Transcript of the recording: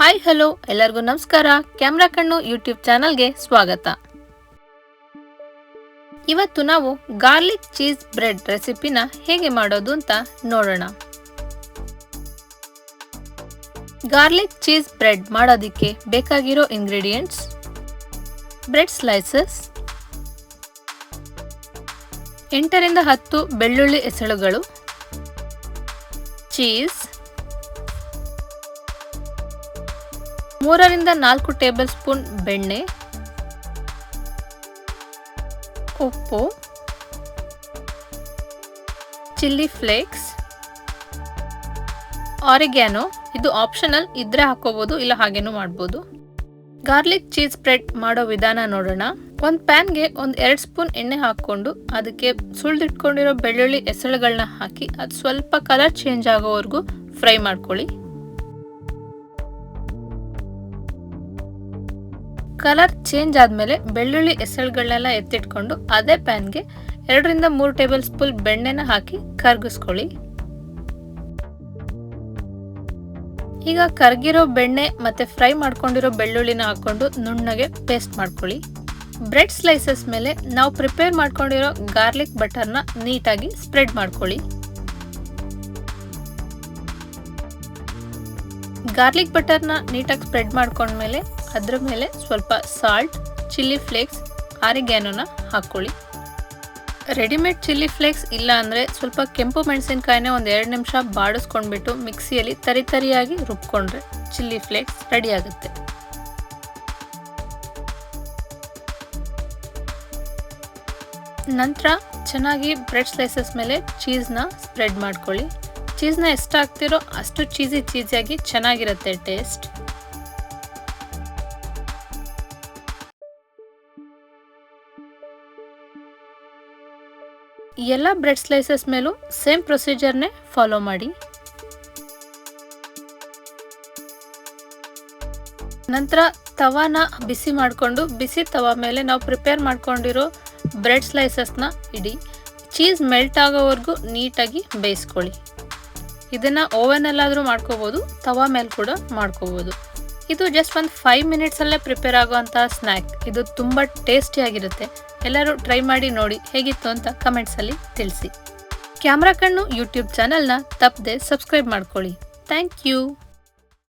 Hi, hello, ಎಲ್ಲರಿಗೂ ನಮಸ್ಕಾರ. Camera ಕಣ್ಣು ಯೂಟ್ಯೂಬ್ ಚಾನಲ್ಗೆ ಸ್ವಾಗತ. ಇವತ್ತು ನಾವು ಗಾರ್ಲಿಕ್ ಚೀಸ್ ಬ್ರೆಡ್ ರೆಸಿಪಿನ ಹೇಗೆ ಮಾಡೋದು ಅಂತ ನೋಡೋಣ. ಗಾರ್ಲಿಕ್ ಚೀಸ್ ಬ್ರೆಡ್ ಮಾಡೋದಕ್ಕೆ ಬೇಕಾಗಿರೋ ಇಂಗ್ರೀಡಿಯೆಂಟ್ಸ್, ಬ್ರೆಡ್ ಸ್ಲೈಸಸ್, ಎಂಟರಿಂದ ಹತ್ತು ಬೆಳ್ಳುಳ್ಳಿ ಎಸಳುಗಳು ಚೀಸ್ ಮೂರರಿಂದ ನಾಲ್ಕು ಟೇಬಲ್ ಸ್ಪೂನ್ ಬೆಣ್ಣೆ, ಉಪ್ಪು, ಚಿಲ್ಲಿ ಫ್ಲೇಕ್ಸ್, ಆರಿಗ್ಯಾನೋ. ಇದು ಆಪ್ಷನಲ್ ಇದ್ರೆ ಹಾಕೋಬಹುದು ಇಲ್ಲ ಹಾಗೇನೂ ಮಾಡ್ಬೋದು. ಗಾರ್ಲಿಕ್ ಚೀಸ್ ಸ್ಪ್ರೆಡ್ ಮಾಡೋ ವಿಧಾನ ನೋಡೋಣ. ಒಂದು ಪ್ಯಾನ್ಗೆ ಒಂದು ಎರಡು ಸ್ಪೂನ್ ಎಣ್ಣೆ ಹಾಕ್ಕೊಂಡು ಅದಕ್ಕೆ ಸುಳಿದಿಟ್ಕೊಂಡಿರೋ ಬೆಳ್ಳುಳ್ಳಿ ಎಸಳುಗಳನ್ನ ಹಾಕಿ ಅದು ಸ್ವಲ್ಪ ಕಲರ್ ಚೇಂಜ್ ಆಗೋವರೆಗೂ ಫ್ರೈ ಮಾಡ್ಕೊಳ್ಳಿ. ಕಲರ್ ಚೇಂಜ್ ಆದಮೇಲೆ ಬೆಳ್ಳುಳ್ಳಿ ಎಸಳುಗಳನ್ನೆಲ್ಲ ಎತ್ತಿಟ್ಕೊಂಡು ಅದೇ ಪ್ಯಾನ್ಗೆ ಎರಡರಿಂದ ಮೂರು ಟೇಬಲ್ ಸ್ಪೂನ್ ಬೆಣ್ಣೆನ ಹಾಕಿ ಕರ್ಗಿಸ್ಕೊಳ್ಳಿ. ಈಗ ಕರ್ಗಿರೋ ಬೆಣ್ಣೆ ಮತ್ತೆ ಫ್ರೈ ಮಾಡ್ಕೊಂಡಿರೋ ಬೆಳ್ಳುಳ್ಳಿನ ಹಾಕೊಂಡು ನುಣ್ಣಗೆ ಪೇಸ್ಟ್ ಮಾಡ್ಕೊಳ್ಳಿ. ಬ್ರೆಡ್ ಸ್ಲೈಸಸ್ ಮೇಲೆ ನಾವು ಪ್ರಿಪೇರ್ ಮಾಡ್ಕೊಂಡಿರೋ ಗಾರ್ಲಿಕ್ ಬಟರ್ನ ನೀಟಾಗಿ ಸ್ಪ್ರೆಡ್ ಮಾಡ್ಕೊಳ್ಳಿ. ಗಾರ್ಲಿಕ್ ಬಟರ್ನ ನೀಟಾಗಿ ಸ್ಪ್ರೆಡ್ ಮಾಡ್ಕೊಂಡ್ಮೇಲೆ ಅದ್ರ ಮೇಲೆ ಸ್ವಲ್ಪ ಸಾಲ್ಟ್ ಚಿಲ್ಲಿ ಫ್ಲೇಕ್ಸ್ ಆರಿಗ್ಯಾನೋನ ಹಾಕ್ಕೊಳ್ಳಿ. ರೆಡಿಮೇಡ್ ಚಿಲ್ಲಿ ಫ್ಲೇಕ್ಸ್ ಇಲ್ಲ ಅಂದರೆ ಸ್ವಲ್ಪ ಕೆಂಪು ಮೆಣಸಿನ್ಕಾಯಿನ ಒಂದು ಎರಡು ನಿಮಿಷ ಬಾಡಿಸ್ಕೊಂಡ್ಬಿಟ್ಟು ಮಿಕ್ಸಿಯಲ್ಲಿ ತರಿ ತರಿಯಾಗಿ ರುಬ್ಕೊಂಡ್ರೆ ಚಿಲ್ಲಿ ಫ್ಲೇಕ್ಸ್ ರೆಡಿ ಆಗುತ್ತೆ. ನಂತರ ಚೆನ್ನಾಗಿ ಬ್ರೆಡ್ ಸ್ಲೈಸಸ್ ಮೇಲೆ ಚೀಸ್ನ ಸ್ಪ್ರೆಡ್ ಮಾಡ್ಕೊಳ್ಳಿ. ಚೀಸ್ನ ಎಷ್ಟು ಅಷ್ಟು ಚೀಸಿ ಚೀಸಿಯಾಗಿ ಚೆನ್ನಾಗಿರುತ್ತೆ ಟೇಸ್ಟ್ ಎಲ್ಲ ಬ್ರೆಡ್ ಸ್ಲೈಸಸ್ ಮೇಲೂ ಸೇಮ್ ಪ್ರೊಸೀಜರ್ನೇ ಫಾಲೋ ಮಾಡಿ. ನಂತರ ತವಾನ ಬಿಸಿ ಮಾಡಿಕೊಂಡು, ಬಿಸಿ ತವಾ ಮೇಲೆ ನಾವು ಪ್ರಿಪೇರ್ ಮಾಡ್ಕೊಂಡಿರೋ ಬ್ರೆಡ್ ಸ್ಲೈಸಸ್ನ ಇಡಿ. ಚೀಸ್ ಮೆಲ್ಟ್ ಆಗೋವರೆಗೂ ನೀಟಾಗಿ ಬೇಯಿಸ್ಕೊಳ್ಳಿ. ಇದನ್ನು ಓವನಲ್ಲಾದರೂ ಮಾಡ್ಕೋಬೋದು, ತವಾ ಮೇಲೆ ಕೂಡ ಮಾಡ್ಕೋಬೋದು. ಇದು ಜಸ್ಟ್ ಒಂದು ಫೈವ್ ಮಿನಿಟ್ಸಲ್ಲೇ ಪ್ರಿಪೇರ್ ಆಗುವಂತಹ ಸ್ನ್ಯಾಕ್ ಇದು ತುಂಬ ಟೇಸ್ಟಿಯಾಗಿರುತ್ತೆ ಎಲ್ಲರೂ ಟ್ರೈ ಮಾಡಿ ನೋಡಿ ಹೇಗಿತ್ತು ಅಂತ ಕಮೆಂಟ್ಸಲ್ಲಿ ತಿಳಿಸಿ. ಕ್ಯಾಮ್ರಾ ಕಣ್ಣು ಯೂಟ್ಯೂಬ್ ಚಾನಲ್ನ ತಪ್ಪದೆ ಸಬ್ಸ್ಕ್ರೈಬ್ ಮಾಡ್ಕೊಳ್ಳಿ. Thank you